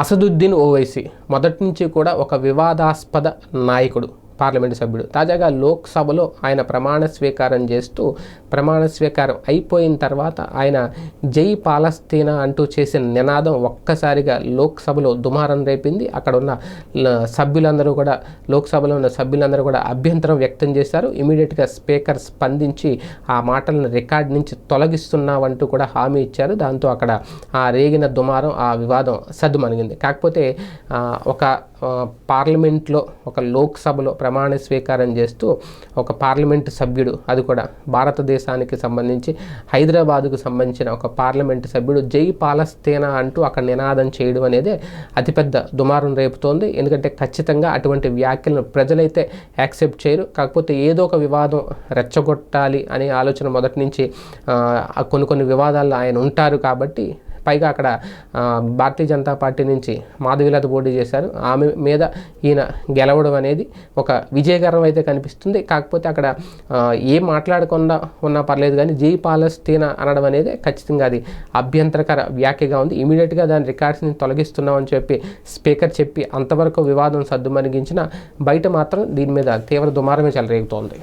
అసదుద్దీన్ ఓవైసీ మొదటి నుంచి కూడా ఒక వివాదాస్పద నాయకుడు. పార్లమెంటు సభ్యుడు. తాజాగా లోక్సభలో ఆయన ప్రమాణ స్వీకారం చేస్తూ ప్రమాణ స్వీకారం అయిపోయిన తర్వాత ఆయన జై పాలస్తీనా అంటూ చేసిన నినాదం ఒక్కసారిగా లోక్సభలో దుమారం రేపింది. అక్కడ ఉన్న ల- సభ్యులందరూ కూడా లోక్సభలో ఉన్న సభ్యులందరూ కూడా అభ్యంతరం వ్యక్తం చేశారు. ఇమీడియట్గా స్పీకర్ స్పందించి ఆ మాటలను రికార్డ్ నుంచి తొలగిస్తున్నామంటూ కూడా హామీ ఇచ్చారు. దాంతో అక్కడ ఆ రేగిన దుమారం ఆ వివాదం సద్దుమణిగింది. కాకపోతే ఒక పార్లమెంట్లో ఒక లోక్సభలో ప్రమాణ స్వీకారం చేస్తూ ఒక పార్లమెంటు సభ్యుడు అది కూడా భారతదేశానికి సంబంధించి హైదరాబాదుకు సంబంధించిన ఒక పార్లమెంటు సభ్యుడు జై పాలస్తీనా అంటూ అక్కడ నినాదం చేయడం అనేది అతిపెద్ద దుమారం రేపుతోంది. ఎందుకంటే ఖచ్చితంగా అటువంటి వ్యాఖ్యలను ప్రజలైతే యాక్సెప్ట్ చేయరు. కాకపోతే ఏదో ఒక వివాదం రెచ్చగొట్టాలి అనే ఆలోచన మొదటి నుంచి కొన్ని కొన్ని వివాదాల్లో ఆయన ఉంటారు కాబట్టి పైగా అక్కడ భారతీయ జనతా పార్టీ నుంచి మాధవీలత పోటీ చేశారు. ఆమె మీద ఈయన గెలవడం అనేది ఒక విజయకరం అయితే కనిపిస్తుంది. కాకపోతే అక్కడ ఏం మాట్లాడకుండా ఉన్నా పర్లేదు కానీ జీ పాలస్తీనా అనడం అనేది ఖచ్చితంగా అది అభ్యంతరకర వ్యాఖ్యగా ఉంది. ఇమీడియట్గా దాని రికార్డ్స్ని తొలగిస్తున్నామని చెప్పి స్పీకర్ చెప్పి అంతవరకు వివాదం సద్దుమణిగించిన బయట మాత్రం దీని మీద తీవ్ర దుమారమే చెలరేగుతోంది.